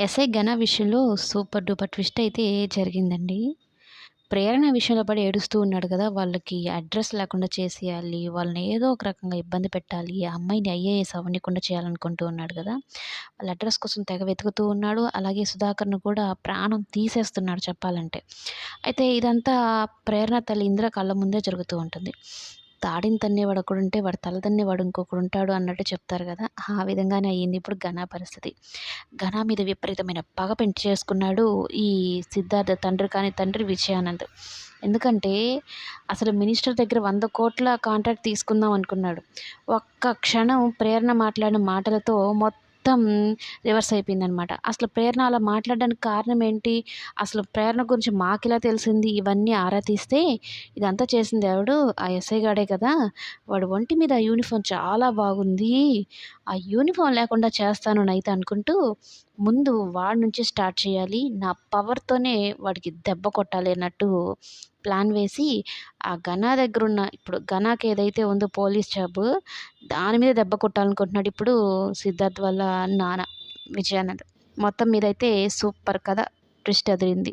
SI ఘన విషయంలో super duper twist అయితే జరిగిందండి. ప్రేరణ విషయంలో పడి ఏడుస్తూ ఉన్నాడు కదా! వాళ్ళకి అడ్రస్ లేకుండా చేసేయాలి. వాళ్ళని ఏదో ఒక రకంగా ఇబ్బంది పెట్టాలి. ఆ అమ్మాయిని ఐఏఎస్ అవ్వనీకుండా చేయాలనుకుంటూ ఉన్నాడు కదా! వాళ్ళ అడ్రస్ కోసం తెగ వెతుకుతూ ఉన్నాడు. అలాగే సుధాకర్‌ను కూడా ప్రాణం తీసేస్తున్నాడు చెప్పాలంటే. అయితే ఇదంతా ప్రేరణ తల్లి ఇందిర కళ్ళ ముందే జరుగుతూ ఉంటుంది. తాడిని తన్నేవాడు ఒకడుంటే వాడు తల తన్నేవాడు ఇంకొకడు ఉంటాడు అన్నట్టు చెప్తారు కదా! ఆ విధంగానే అయ్యింది ఇప్పుడు ఘన పరిస్థితి. ఘనా మీద విపరీతమైన పగ పెంచి చేసుకున్నాడు ఈ సిద్ధార్థ తండ్రి కాని తండ్రి విజయానంద్. ఎందుకంటే అసలు మినిస్టర్ దగ్గర వంద కోట్ల కాంట్రాక్ట్ తీసుకుందాం అనుకున్నాడు. ఒక్క క్షణం ప్రేరణ మాట్లాడిన మాటలతో మొత్తం మొత్తం రివర్స్ అయిపోయిందనమాట. అసలు ప్రేరణ అలా మాట్లాడడానికి కారణం ఏంటి? అసలు ప్రేరణ గురించి మాకెలా తెలిసింది? ఇవన్నీ ఆరా తీస్తే ఇదంతా చేసింది ఎవడు? ఆ ఎస్ఐ గాడే కదా! వాడు ఒంటి మీద ఆ యూనిఫామ్ చాలా బాగుంది. ఆ యూనిఫామ్ లేకుండా చేస్తాను నైతే అనుకుంటూ ముందు వాడి నుంచి స్టార్ట్ చేయాలి. నా పవర్‌తోనే వాడికి దెబ్బ కొట్టాలి అన్నట్టు ప్లాన్ వేసి ఆ గనా దగ్గర ఉన్న ఇప్పుడు ఘనాకి ఏదైతే ఉందో పోలీస్ జాబ్ దాని మీద దెబ్బ కొట్టాలనుకుంటున్నాడు ఇప్పుడు సిద్ధార్థ్ వాళ్ళ నాన్న విజయానంద్. మొత్తం మీదైతే సూపర్ కథ ట్విస్ట్ అదిరింది.